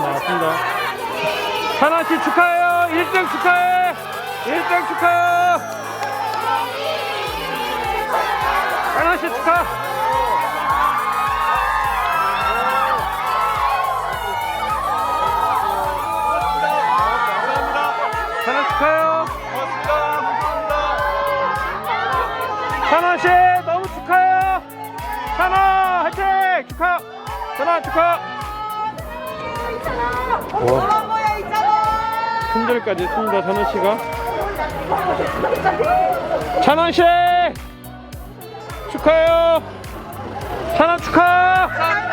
나왔습니다. 하나 씨 축하해요. 1등 축하해. 1등 축하해요. 찬환 씨 축하. 찬환 축하해요. 찬환 씨 너무 축하해요. 찬환 화이팅 축하. 찬환 축하. 있잖아. 품절까지 했습니다. 찬원 씨가. 찬원 씨 축하해요. 찬원 축하.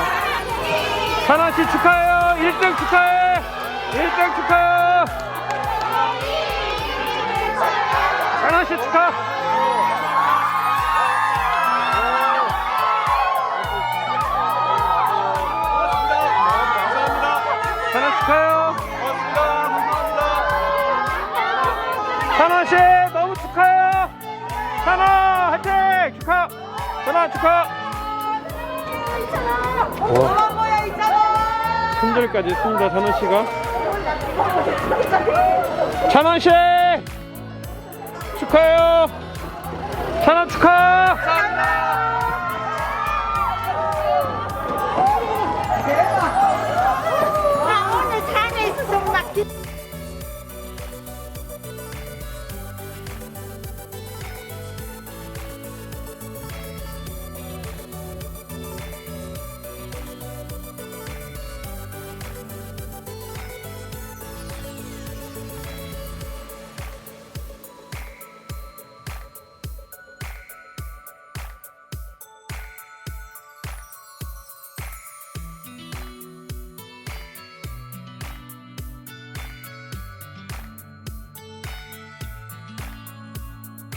씨 나왔습니다. 찬원 씨 축하해요. 1등 축하해. 1등 축하해요. 찬원 씨 축하. 축하해요. 찬원 씨 너무 축하해요. 찬원 화이팅 축하. 찬원 축하. 품절까지 있습니다. 전원 씨가 찬원 씨 축하해요. 찬원 축하. 나 오늘 산에 있어서 막.